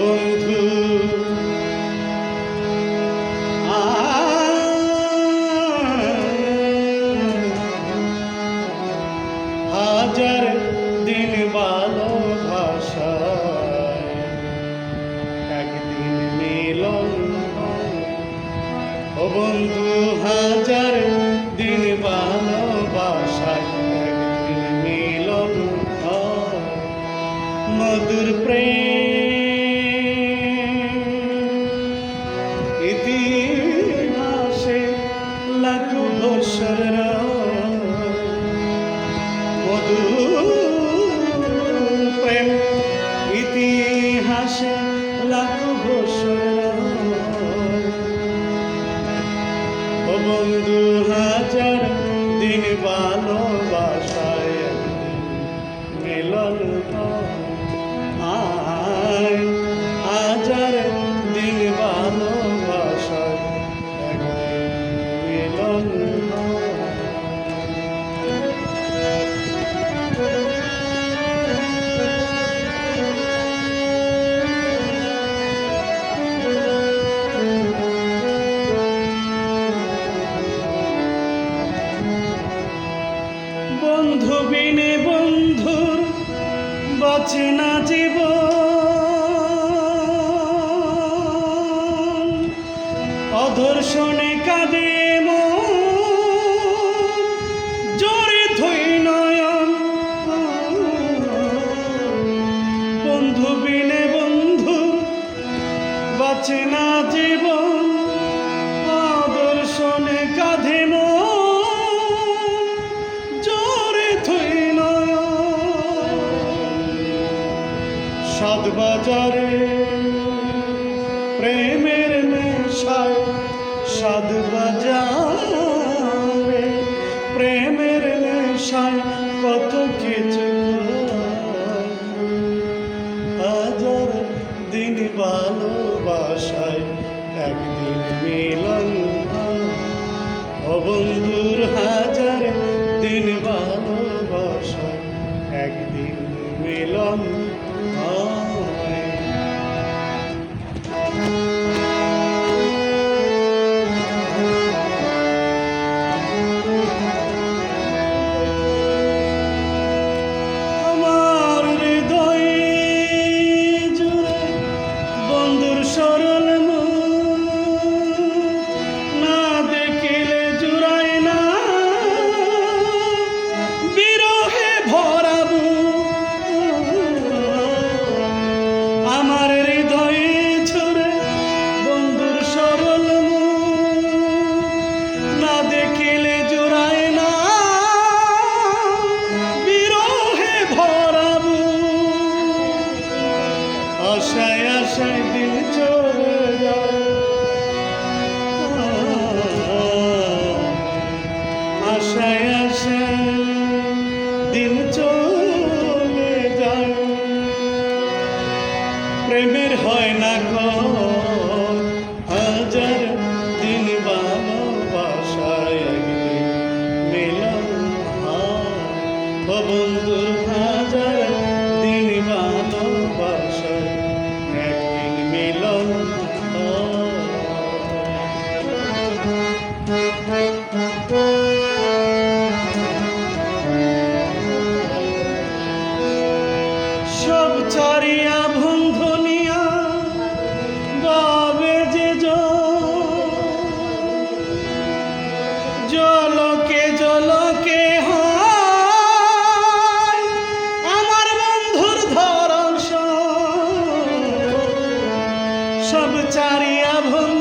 বন্ধু হাজার দিন ভালোবাসায় বন্ধু হাজার দিন ভালোবাসায় একদিন মিলন। মধুর প্রেম। ইতিহাসে লাখ প্রেম। দিন ভালোবাসায় বন্ধু বিনে বন্ধুর বাঁচে না জীব অধর্ষণে কাঁদে জোরে থই নয়ন। বন্ধু বিনে বন্ধু বাঁচে না জীবন। সাত বাজারে প্রেমের নেশায় সাত বাজারে প্রেমের নেশায় কত কিছু। হাজার দিন ভালোবাসায় একদিন আশায় আশায় দিন চলে প্রেমের হয় না কম। জলকে জলকে আমার সব চারিয়া বন্ধনিয়া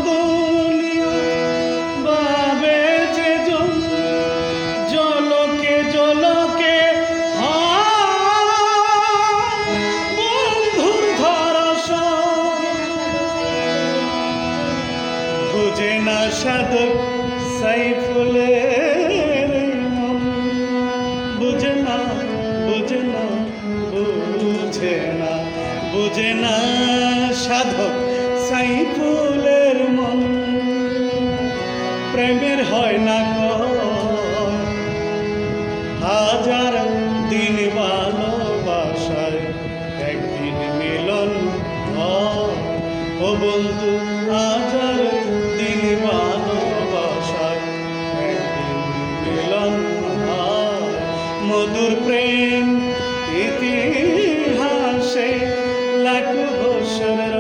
ও বন্ধু আজার দিন ভালোবাসায় মিলন মধুর প্রেম ইতিহাসে লাখ বছরের